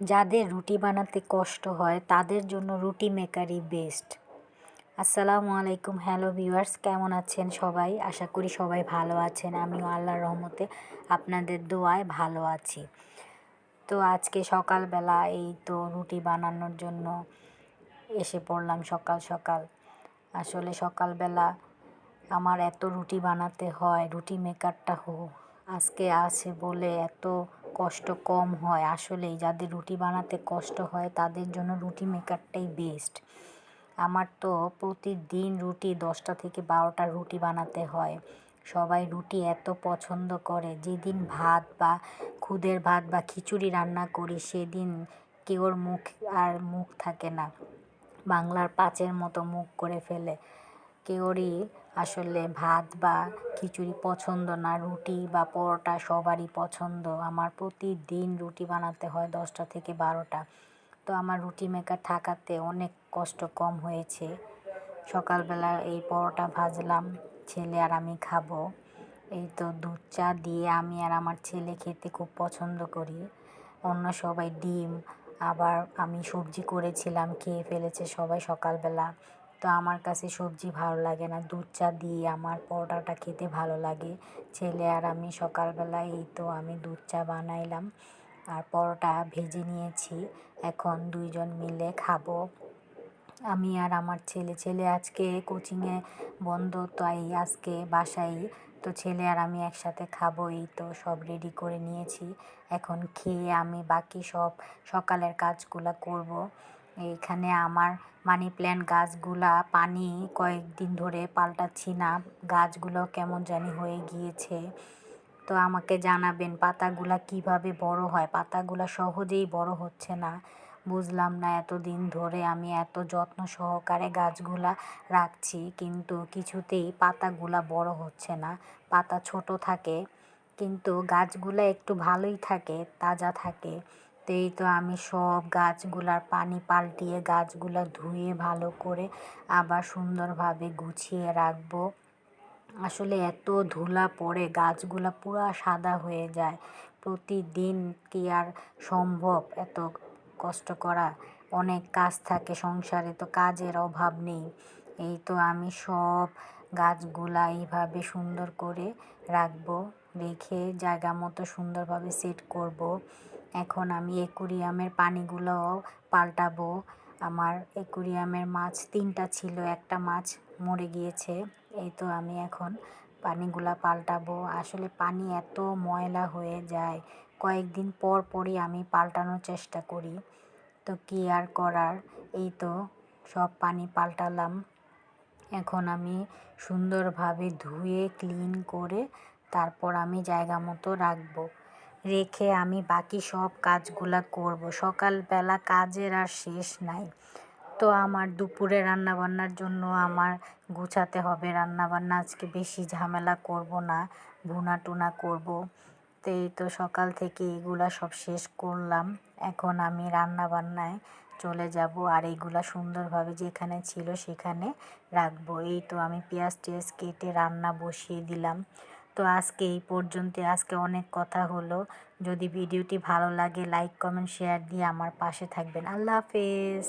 যাদের রুটি বানাতে কষ্ট হয়, তাদের জন্য রুটি মেকারই বেস্ট আসসালামু আলাইকুম হ্যালো ভিউয়ার্স কেমন আছেন সবাই? আশা করি সবাই ভালো আছেন। আমিও আল্লাহর রহমতে আপনাদের দোয়ায় ভালো আছি। তো আজকে সকালবেলা এই তো রুটি বানানোর জন্য এসে পড়লাম সকাল সকাল। আসলে সকালবেলা আমার এত রুটি বানাতে হয়, রুটি মেকারটা হো, আজকে আছে বলে এত কষ্ট কম হয় আসলেই। যাদের রুটি বানাতে কষ্ট হয়, তাদের জন্য রুটি মেকারটাই বেস্ট আমার তো প্রতিদিন রুটি দশটা থেকে বারোটা রুটি বানাতে হয়। সবাই রুটি এত পছন্দ করে। যেদিন ভাত বা খুদের ভাত বা খিচুড়ি রান্না করি, সেদিন কেউর মুখ আর মুখ থাকে না। বাংলার পাঁচের মতো মুখ করে ফেলে। কেউরই আসলে ভাত বা খিচুড়ি পছন্দ না। রুটি বা পরোটা সবারই পছন্দ। আমার প্রতিদিন রুটি বানাতে হয় দশটা থেকে বারোটা। তো আমার রুটি মেকার থাকাতে অনেক কষ্ট কম হয়েছে। সকালবেলা এই পরোটা ভাজলাম, ছেলে আর আমি খাব। এই তো দুধ, চা দিয়ে আমি আর আমার ছেলে খেতে খুব পছন্দ করি। অন্য সবাই ডিম, আবার আমি সবজি করেছিলাম, খেয়ে ফেলেছে সবাই সকালবেলা। তো আমার কাছে সবজি ভালো লাগে না। দুধ চা দিয়ে আমার পরোটাটা খেতে ভালো লাগে। ছেলে আর আমি সকালবেলা এই তো আমি দুধ চা বানাইলাম আর পরোটা ভেজে নিয়েছি। এখন দুইজন মিলে খাব। আমি আর আমার ছেলে ছেলে আজকে কোচিংয়ে বন্ধ, তাই আজকে বাসায় তো ছেলে আর আমি একসাথে খাব, এই তো সব রেডি করে নিয়েছি। এখন খেয়ে আমি বাকি সব সকালের কাজগুলো করব। এইখানে আমার মানি প্ল্যান্ট গাছগুলা পানি কয়েকদিন ধরে পাল্টাচ্ছি না। গাছগুলো কেমন জানি হয়ে গিয়েছে। তো আমাকে জানাবেন পাতাগুলা কীভাবে বড় হয়? পাতাগুলা সহজেই বড় হচ্ছে না। বুঝলাম না এতদিন ধরে আমি এত যত্ন সহকারে গাছগুলা রাখছি, কিন্তু কিছুতেই পাতাগুলা বড় হচ্ছে না। পাতা ছোট থাকে, কিন্তু গাছগুলা একটু ভালোই থাকে, তাজা থাকে। তো এই তো আমি সব গাছগুলার পানি পাল্টিয়ে গাছগুলা ধুয়ে ভালো করে আবার সুন্দরভাবে গুছিয়ে রাখব। আসলে এত ধুলা পড়ে গাছগুলা পুরা সাদা হয়ে যায়। প্রতিদিন কি আর সম্ভব এত কষ্ট করা? অনেক কাজ থাকে সংসারে তো কাজের অভাব নেই। এই তো আমি সব গাছগুলা এইভাবে সুন্দর করে রাখব, রেখে জায়গা মতো সুন্দরভাবে সেট করব। এখন আমি একুরিয়ামের পানিগুলোও পাল্টাবো। আমার একুরিয়ামের মাছ তিনটা ছিল, একটা মাছ মরে গিয়েছে, এই তো আমি এখন পানিগুলা পাল্টাবো। আসলে পানি এত ময়লা হয়ে যায়, কয়েকদিন পর পরই আমি পাল্টানোর চেষ্টা করি। তো কী আর করার? এই তো সব পানি পাল্টালাম। এখন আমি সুন্দরভাবে ধুয়ে, ক্লিন করে তারপর আমি জায়গা মতো রাখব। রেখে আমি বাকি সব কাজগুলা করব। সকালবেলা কাজের আর শেষ নাই। তো আমার দুপুরে রান্নাবান্নার জন্য আমার গুছাতে হবে। রান্নাবান্না আজকে বেশি ঝামেলা করব না ভুনা টুনা করব। তো এই তো সকাল থেকে এগুলা সব শেষ করলাম। এখন আমি রান্নাবান্নায় চলে যাব আর এইগুলা সুন্দরভাবে যেখানে ছিল সেখানে রাখব। এই তো আমি পেঁয়াজ টেয়াজ কেটে রান্না বসিয়ে দিলাম। তো আজকে এই পর্যন্ত আজকে অনেক কথা হলো। যদি ভিডিওটি ভালো লাগে লাইক কমেন্ট শেয়ার দিয়ে আমার পাশে থাকবেন। আল্লাহ হাফেজ।